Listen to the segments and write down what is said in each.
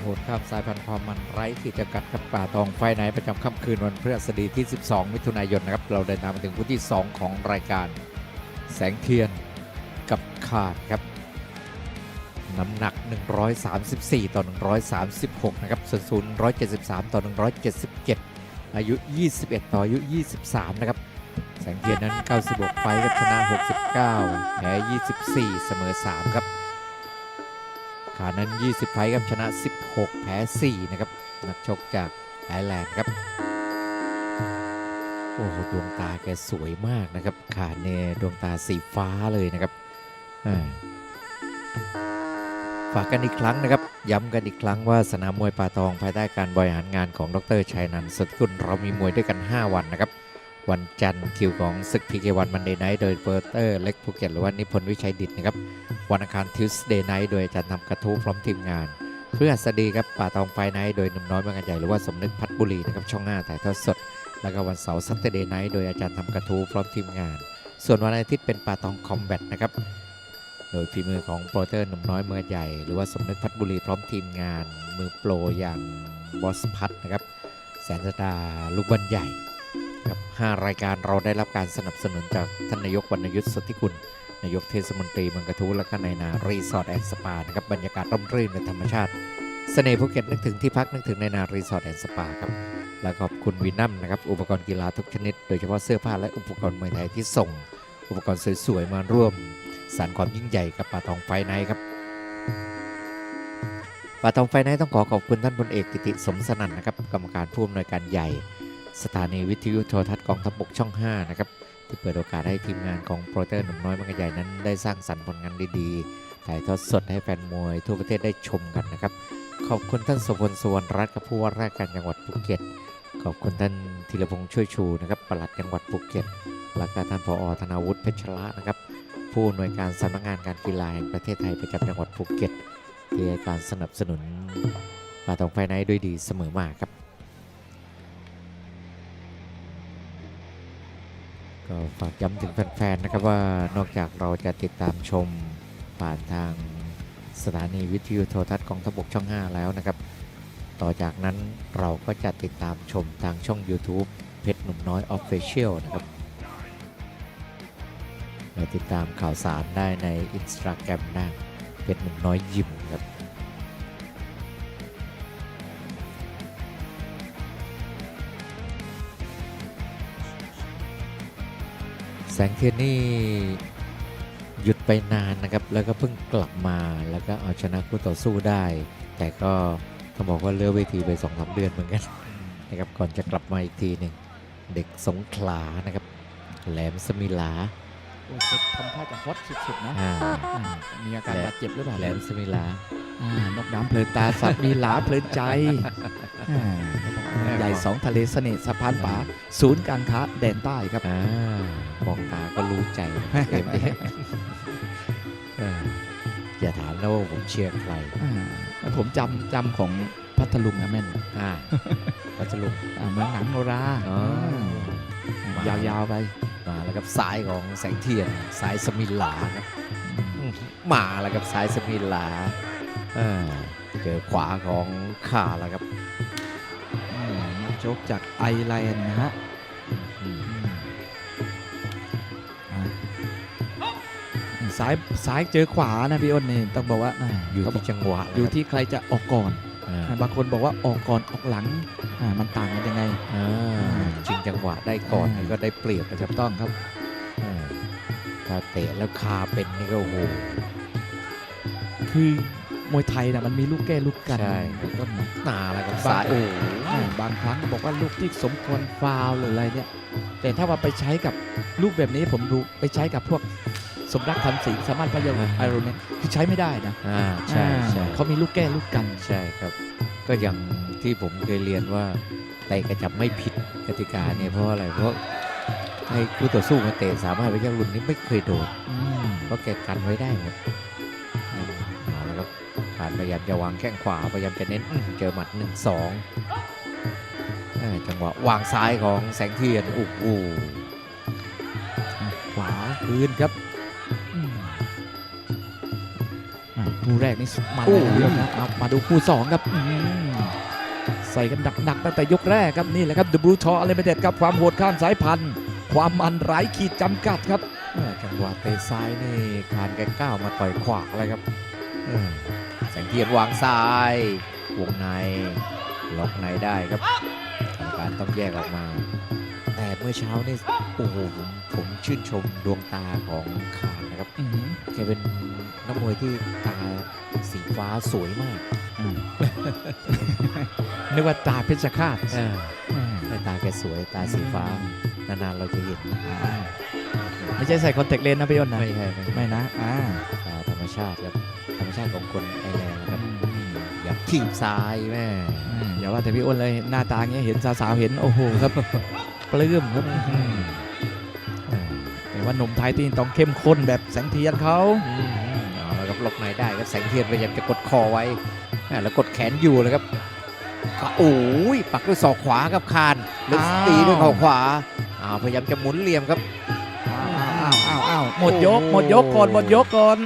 โหดข้ามสายพันธุ์ความมันไร้ขีดจำกัดกับป่าทองไฟไหนประจำค่ำคืนวันพฤหัสบดีที่ 12 มิถุนายนนะครับ เราเดินทางมาถึงคู่ที่ 2 ของรายการ แสงเทียนกับขาดครับ น้ำหนัก 134 ต่อ 136 นะครับส่วนสูง173 ต่อ 177 อายุ 21 ต่ออายุ 23 นะครับ แสงเทียนนั้น 96 ไฟท์ครับชนะ 69 แพ้ 24 เสมอ 3 ครับ ขานั้น 20 ไฟครับชนะ 16 แพ้ 4 นะครับ นักชกจากไอร์แลนด์ครับ โอ้โห ดวงตาแกสวยมากนะครับ ขาเนี่ยดวงตาสีฟ้าเลยนะครับฝากกันอีกครั้งนะครับ ย้ำกันอีกครั้งว่าสนามมวยป่าตองภายใต้การบริหารงานของดรชัยนันท์สดกุลเรามีมวยด้วยกัน 5 วันนะครับ วันจันทร์คิวของศึกพีเควันมันเดย์ไนท์โดยเบอร์เตอร์เล็กภูเก็ตหรือว่านิพนธ์วิชัยดิตนะครับ วันอังคารทิวส์เดย์ไนท์โดยอาจารย์ทำกระทู้พร้อมทีมงานเพื่อสดีครับป่าตองไฟไนท์โดยหนุ่มน้อยบางกะใหญ่หรือว่าสมนึกพัฒบุรีนะครับช่อง5ถ่ายทอดสด แล้วก็วันเสาร์ซัตเดย์ไนท์โดยอาจารย์ทำกระทู้พร้อมทีมงาน ส่วนวันอาทิตย์เป็นป่าตองคอมแบทนะครับโดยฝีมือของโปรเตอร์หนุ่มน้อยเมืองใหญ่หรือว่าสมนึกพัฒบุรีพร้อมทีมงาน มือโปรอย่างบอสพัทนะครับแสนสตาลูกบอลใหญ่ 5 รายการเราได้รับการสนับสนุนจากท่านนายกวรรณยุทธ์สนธิกุลนายกเทศมนตรีเมืองกระทู้และก็ในายนารีสอร์ทแอนด์สปานะครับบรรยากาศร่มรื่นในธรรมชาติเสน่ห์ภูเก็ตนึกถึงที่พักนึกถึงในายนารีสอร์ทแอนด์สปาครับ และขอบคุณวีนัมนะครับอุปกรณ์กีฬาทุกชนิด โดยเฉพาะเสื้อผ้าและอุปกรณ์มวยไทยที่ส่ง อุปกรณ์สวยๆ มาร่วม สารความยิ่งใหญ่กับป่าทองไฟไนท์ครับป่าทองไฟไนท์ต้องขอขอบคุณท่านพลเอกกิติสมสนั่นนะครับกรรมการผู้อำนวยการใหญ่ สถานีวิทยุโทรทัศน์กองทัพบกช่อง 5 นะครับ ที่เปิดโอกาสให้ทีมงานของโปรเตอร์หนุ่มน้อยบางกะใหญ่นั้นได้สร้างสรรค์ผลงานดีๆ ถ่ายทอดสดให้แฟนมวยทั่วประเทศได้ชมกันนะครับ ขอบคุณท่านสุพลสวรรณรัตน์กับผู้ว่าราชการจังหวัดภูเก็ต ขอบคุณท่านธีรพงษ์ช่วยชูนะครับปลัดจังหวัดภูเก็ต และก็ท่านผอธนาวุฒิเพชรละนะครับ ผู้อำนวยการสำนักงานการกีฬาแห่งประเทศไทยประจำจังหวัดภูเก็ตที่ให้การสนับสนุนป่าตองไฟไนด้วยดีเสมอมาครับ ก็ฝากย้ำถึงแฟนๆนะครับว่านอกจากเราจะติดตามชมผ่านทางสถานีวิทยุโทรทัศน์กองทบกช่อง 5 แล้วนะครับ ต่อจากนั้นเราก็จะติดตามชมทางช่อง YouTube เพชรหนุ่มน้อย Official นะครับและติดตามข่าวสารได้ใน Instagram ได้เพชรหนุ่มน้อยยิมครับ สงเทียนนี่หยุดไปนานนะครับ แล้วก็เพิ่งกลับมาแล้วก็เอาชนะคู่ต่อสู้ได้ แต่ก็ต้องบอกว่าเลือเวทีไปสองสาเดือนเหมือนกันนะครับก่อนจะกลับมาอีกทีหนึ่งเด็กสงขลานะครับ แหลมสมิลา โอ้ยจะทำท่าจะฮอตสุดๆนะอ่าอ่ามีอาการแหลมบาดเจ็บหรือเปล่าแหลมสมิลา อ่านกน้ำเพลินตาสัตว์มีหลาเพลินใจอ่าใหญ่สองทะเลเสน่ห์สะพานป่าศูนย์การค้าแดนใต้ครับ อ่ามองตาก็รู้ใจเอ็มเอ็มเอออย่าถามนะว่าผมเชียร์ใครอ่าแล้วผมจำจำของพัทลุงนะแม่นอ่าพัทลุง อ่าเมืองหนังโนราอ๋อ อ่ายาวๆไป มาแล้วครับซ้ายของแสงเทียนซ้ายสมิลาครับมาแล้วครับซ้ายสมิลาเออเจอขวาของข่าแล้วครับอืมนักชกจากไอร์แลนด์นะฮะอืมอ่าซ้ายซ้ายเจอขวานะพี่อ้นนี่ต้องบอกว่าอ่าอยู่เขาบที่อกจังหวะอยู่ที่ใครจะออกก่อนอ่าอ่า บางคนบอกว่าออกก่อนออกหลังอ่ามันต่างกันยังไงอ่าชิงจังหวะได้ก่อนอ่าก็ได้เปรียบนะคถูรับกต้องครับอ่าถ้าเตะแล้วคาเป็นนี่ก็โอ้โหคือมวยไทยนะมันมีลูกแก้ลูกกันใช่เป็นต้นนะหนาแล้วครับบางซ้ายโอ้โหอ่าบางครั้งบอกว่าลูกที่สมควรฟาวล์หรืออะไรเนี่ย แต่ถ้าว่าไปใช้กับลูกแบบนี้ผมดูไปใช้กับพวก สมรักคำสิงสามารถพยาไอรอนเนี่ยคือใช้ไม่ได้นะอ่าใช่ใช่อ่าเขามีลูกแก้ลูกกันใช่ครับ ก็อย่างที่ผมเคยเรียนว่าเตะกระจับไม่ผิดกติกาเนี่ยเพราะอะไรเพราะให้คู่ต่อสู้มาเตะสามารถไปยังรุ่นนี้ไม่เคยโดนอืมเพราะแกกันไว้ได้หมดอืมเอาละครับผ่านพยายามจะวางแข้งขวาพยายามจะเน้นอื้อเจอหมัดหนึ่งสองเอ้ยจังหวะวางซ้ายของแสงเทียนโอ้โหขวาคืนครับ คู่แรกนี่มันเลยนะพี่อ้นนะเอามาดูคู่สองครับอื้อหือใส่กันหนักๆตั้งแต่ยกแรกครับนี่แหละครับ The Blue t o r Unlimited ครับความโหดข้ามสายพันธุ์ ความมันไร้ขีดจำกัดครับแม่จังหวะเตะซ้ายนี่คานแกก้าวมาต่อยขวาเลยครับเออแสงเทียนวางซ้ายวงในล็อกในได้ครับกรรมการต้องแยกออกมาแต่เมื่อเช้านี่โอ้โหผมผมชื่นชมดวงตาของคานนะครับอื้อหือแกเป็นนักมวยที่ตาสีฟ้าสวยมากอืมนึกว่าตาเพชรฆาตเออแต่ตาแกสวยตาสีฟ้านานๆเราจะเห็นอ่าไม่ใช่ใส่คอนแทคเลนส์นะพี่อ้นนะไม่ใช่ไม่ใช่ไม่นะอ่าตาธรรมชาติครับธรรมชาติของคนไอร์แลนด์นะครับอยากทีบซ้ายแม่อืมอย่าว่าแต่พี่อ้นเลยหน้าตาอย่างเงี้ยเห็นสาวๆเห็นโอ้โหครับ ปลื้มครับอื้อหืออืมแต่ว่าหนุ่มไทยที่ต้องเข้มข้นแบบแสงเทียนเขาอืมเอาละครับล็อกในได้ครับแสงเทียนพยายามจะกดคอไว้แม่แล้วกดแขนอยู่เลยครับก็โอ้ยปักด้วยศอกขวาครับคานแล้วตีด้วยเข่าขวาอ้าวพยายามจะหมุนเหลี่ยมครับอ้าวอ้าวอ้าวหมดยกโอ้โหหมดยกก่อนหมดยกก่อน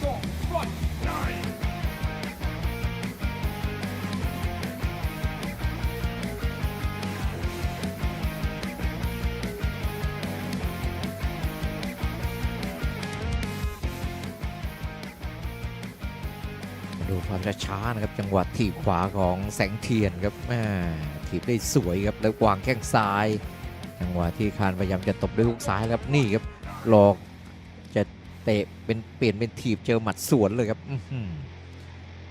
ดูความช้าๆนะครับจังหวะถีบขวาของแสงเทียนครับแม่ถีบได้สวยครับแล้ววางแข้งซ้าย จังหวะที่คานพยายามจะตบด้วยฮุกซ้ายครับนี่ครับหลอก เตะเป็นเปลี่ยนเป็นถีบเจอหมัดสวนเลยครับ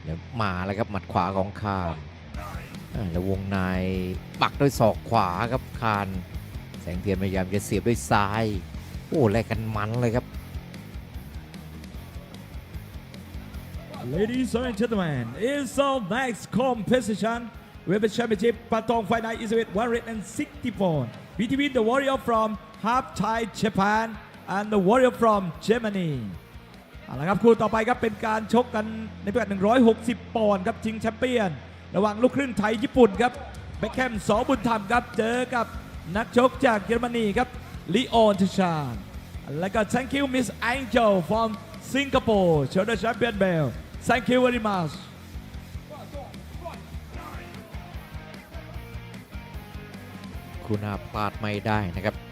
เดี๋ยวมาแล้วครับหมัดขวาของคานแล้ววงในปักด้วยศอกขวาครับคานแสงเทียนพยายามจะเสียบด้วยซ้าย โอ้แลกกันมันเลยครับ Ladies and gentlemen, it's our next competition. We have a championship Patong Fight Night is with 164 between the warrior from half Thai Japan and the warrior from Germany. เอาละครับคู่ต่อไปครับเป็นการชกกันในพิกัด 160 ปอนด์ครับชิงแชมเปี้ยน ระหว่างลูกครึ่งไทยญี่ปุ่นครับเบคแคมสอบุญธรรมครับเจอกับนักชกจากเยอรมนีครับลิโอนทิชานแล้วก็ thank you Miss Angel from Singapore shoulder champion belt thank you very much คุณาพลาดไม่ได้นะครับ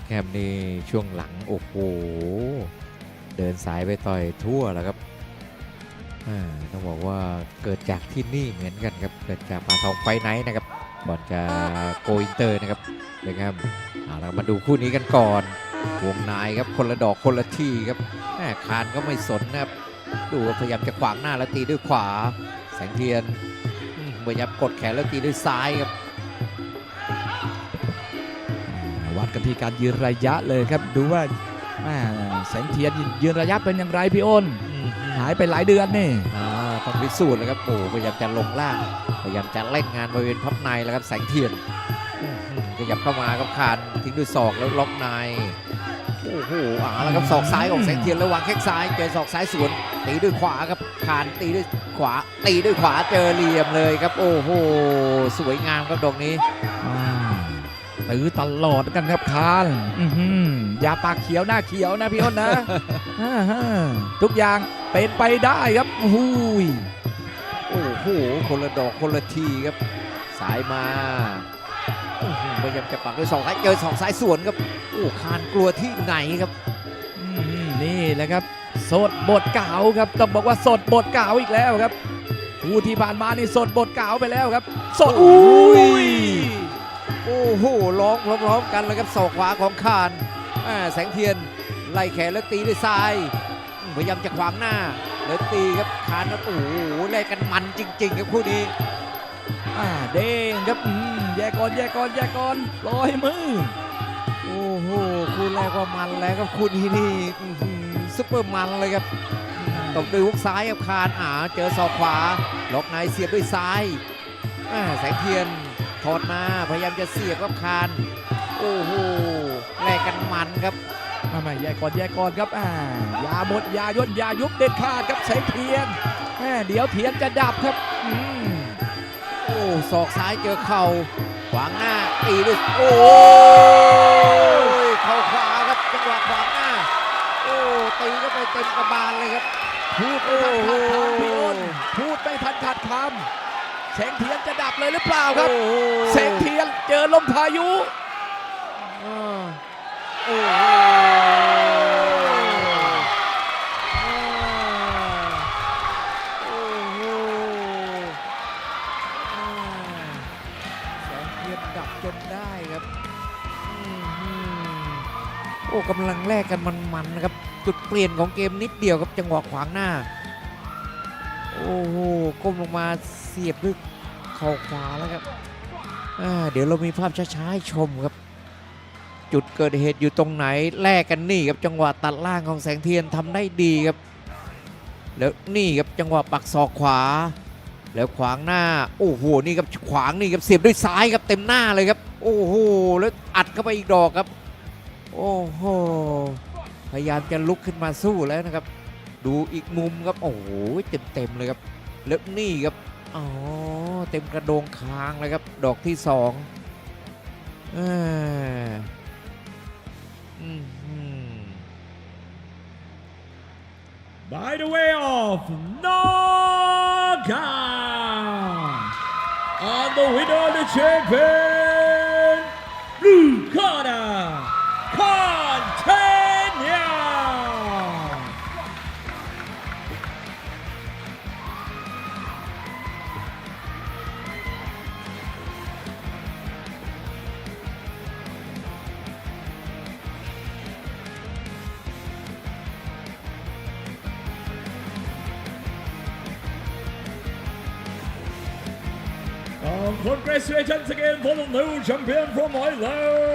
บคแฮมนี่ช่วงหลัง โอ้โห เดินสายไปต่อยทั่วแล้วครับอ่าต้องบอกว่าเกิดจากที่นี่เหมือนกันครับ เกิดจากปาทองไฟไนท์นะครับก่อนจะโกอินเตอร์นะครับเบคแฮมเอาละมาดูคู่นี้กันก่อน วงในครับคนละดอกคนละทีครับแม่คานก็ไม่สนนะครับ ดูพยายามจะขวางหน้าแล้วตีด้วยขวา แสงเทียนพยายามกดแขนแล้วตีด้วยซ้ายครับ วัดกันที่การยืนระยะเลยครับ ดูว่าแม่แสงเทียนยืนระยะเป็นอย่างไรพี่อ้นหายไปหลายเดือนนี่อ่าต้องพิสูจน์เลยครับโอ้พยายามจะลงล่างพยายามจะเล่นงานบริเวณพับในแล้วครับแสงเทียนอื้อหือขยับเข้ามาครับคานทิ้งด้วยศอกแล้วล็อกในโอ้โหอ่าแล้วครับศอกซ้ายของแสงเทียนแล้ววางแข้งซ้ายเจอศอกซ้ายสวนตีด้วยขวาครับคานตีด้วยขวาตีด้วยขวาเจอเหลี่ยมเลยครับ โอ้โหสวยงามครับดอกนี้อ่า ตื้อตลอดกันครับคานอื้อหืออย่าปากเขียวหน้าเขียวนะพี่อ้นนะอ่าฮะทุกอย่างเป็นไปได้ครับโอ้โหยโอ้โหคนละดอกคนละทีครับ สายมาอื้อหือพยายามจะปักด้วยสองซ้ายเจอสองซ้ายสวนครับโอ้คานกลัวที่ไหนครับอื้อหือนี่แหละครับสดบทเก่าครับต้องบอกว่าสดบทเก่าอีกแล้วครับผู้ที่ผ่านมานี่สดบทเก่าไปแล้วครับ สดโอ้อุ้ย โอ้โหร้องพร้อมๆกันเลยครับศอกขวาของคานแสงเทียนไล่แขนแล้วตีด้วยซ้ายพยายามจะขวางหน้าแล้วตีครับคานครับโอ้โหแลกกันมันจริง ๆ ครับคู่นี้เด้งครับแยกก่อนแยกก่อนแยกก่อนลอยมือโอ้โหคู่แรกก็มันแล้วครับคู่นี้นี่ซุปเปอร์มันเลยครับตบด้วยฮุกซ้ายครับคานอ่าเจอศอกขวาล็อกในเสียบด้วยซ้ายแสงเทียน ถอดมาพยายามจะเสียบกับคานโอ้โหโอ้แลกกันมันครับมาใหม่แยกก่อนแยกก่อนครับอ่าอยาหมดอยาย่นอยายุบเด็ดขาดครับแสงเทียนแม่เดี๋ยวเทียนจะดับครับอืมโอ้ศอกซ้ายเจอเข่าขวางหน้าตีด้วยโอ้ยเข่าขวาครับจังหวะขวางหน้าโอ้ตีก็ไปเต็มกระบาลเลยครับพูดไม่ทันขาดคำพี่อ้นพูดไม่ทันขาดคำ แสงเทียนจะดับเลยหรือเปล่าครับโอ้โหแสงเทียนเจอลมพายุอ่าโอ้โหอ่าโอ้โหอ่าแสงเทียนดับจนได้ครับอื้อหือโอ้กำลังแลกกันมันๆนะครับ จุดเปลี่ยนของเกมนิดเดียวครับจังหวะขวางหน้า โอ้โหก้มลงมาเสียบด้วยเข่าขวาแล้วครับอ่าเดี๋ยวเรามีภาพช้าๆให้ชมครับ จุดเกิดเหตุอยู่ตรงไหนแลกกันนี่ครับจังหวะตัดล่างของแสงเทียนทำได้ดีครับ แล้วนี่ครับจังหวะปักศอกขวา แล้วขวางหน้าโอ้โหนี่ครับขวางนี่ครับเสียบด้วยซ้ายครับเต็มหน้าเลยครับ โอ้โหแล้วอัดเข้าไปอีกดอกครับ โอ้โหพยายามจะลุกขึ้นมาสู้แล้วนะครับ ดูอีกมุมครับโอ้โหเต็มๆเลยครับแล้วนี่ครับอ๋อเต็มกระโดงคางเลยครับ ดอกที่สองอืม By the way of knockout on the winner of the champion, congratulations again for the new champion from Highlands,